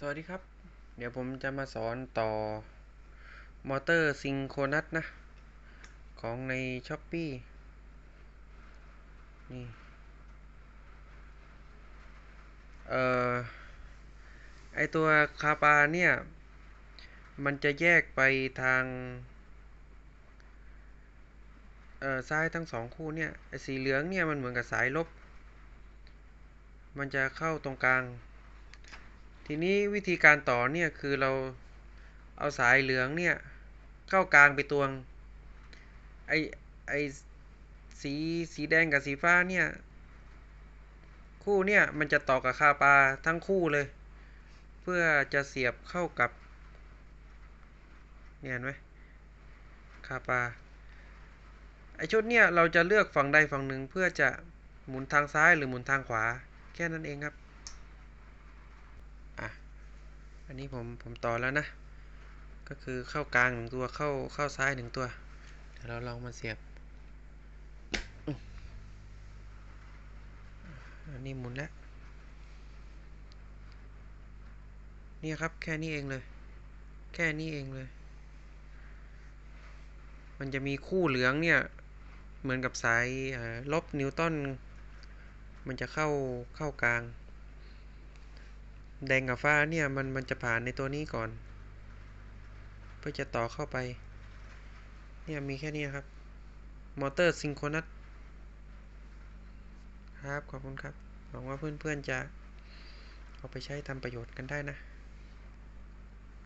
สวัสดีครับ เดี๋ยวผมจะมาสอนต่อ มอเตอร์ซิงโครนัสนะ ของใน s h อ p e e นี่ เอ่อ ไอตัวคาปาเนี่ย มันจะแยกไปทาง เอ่อซ้ายทั้งสองคู่เนี่ย ไอสีเหลืองเนี่ย มันเหมือนกับสายลบ มันจะเข้าตรงกลาง ทีนี้วิธีการต่อเนี่ยคือเราเอาสายเหลืองเนี่ยเข้ากลางไปตวงไอไอสีสีแดงกับสีฟ้าเนี่ยคู่เนี่ยมันจะต่อกับคาปาทั้งคู่เลย เพื่อจะเสียบเข้ากับเนี่ยเห็นไหมคาปาไอชุดเนี่ยเราจะเลือกฝั่งใดฝั่งหนึ่งเพื่อจะหมุนทางซ้ายหรือหมุนทางขวาแค่นั้นเองครับ อะ อั นนี้ผมผมต่อแล้วนะ ก็คือเข้ากลางหนึ่งตัวเข้าเข้าซ้ายหนึ่งตัวเดี๋ยวเราลองมาเสียบอันนี้หมุนแล้วนี่ครับแค่นี้เองเลย แค่นี้เองเลย มันจะมีคู่เหลืองเนี่ย เหมือนกับสายลบนิวตันมันจะเข้าเข้ากลาง แดงกับฟ้าเนี่ยมันมันจะผ่านในตัวนี้ก่อน เพื่อจะต่อเข้าไป เนี่ยมีแค่นี้ครับ มอเตอร์ซิงโครนัสครับ ขอบคุณครับ หวังว่าเพื่อนๆจะเอาไปใช้ทำประโยชน์กันได้นะ